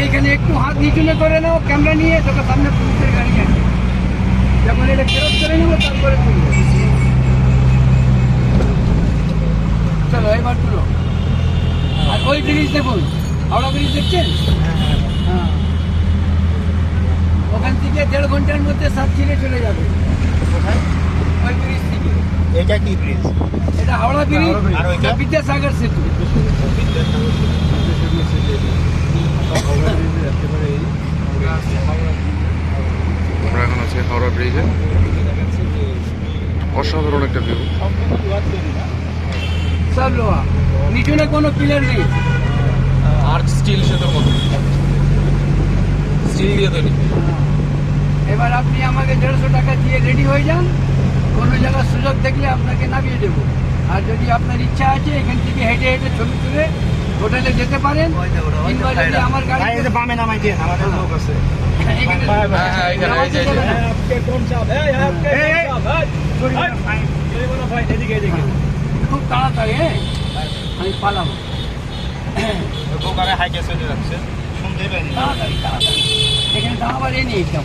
এইখানে একটু হাত নিচুনে করে নাও ক্যামেরা নিয়ে তোকে সামনে পুলিশের গাড়ি আছে। যখন এটা ফেরত করে নেব তারপরে তুলবো। চলো এবার তুলো। আর ওই ব্রিজ দেখুন হাওড়া ব্রিজ দেখছেন? হ্যাঁ। ওখান থেকে দেড় ঘণ্টার মধ্যে সাত ছিঁড়ে চলে যাবে। ওই ব্রিজ থেকে। এটা কি ব্রিজ? এটা হাওড়া ব্রিজ। আর ওইটা? বিদ্যাসাগর সেতু। হাওড়া ব্রিজের একেবারে আমরা এখন আছি হাওড়া ব্রিজে। অসাধারণ একটা ভিউ সব লোহা। নিচুনে কোনো পিলার নেই। আর স্টিল সেতুর মতো স্টিল দিয়ে তৈরি। এবার আপনি আমাকে দেড়শো টাকা দিয়ে রেডি হয়ে যান। কোনো জায়গার সুযোগ দেখলে আপনাকে নামিয়ে দেবো। আর যদি আপনার ইচ্ছা আছে এখান থেকে হেঁটে হেঁটে ছবি তুলে হোটেলে যেতে পারেন কিংবা যদি আমার গাড়ি ভাই, এই যে বামে নামাই দিন আমাদের লোক আছে এখানে হ্যাঁ, হ্যাঁ, এখানে, এই যে, এই যে। এই, এই, খুব তাড়াতাড়ি হ্যাঁ আমি পালাবো বোকারে হাইটে চলে যাচ্ছে শুনতে তাড়াতাড়ি তাড়াতাড়ি এখানে দাঁড়াবার এ একদম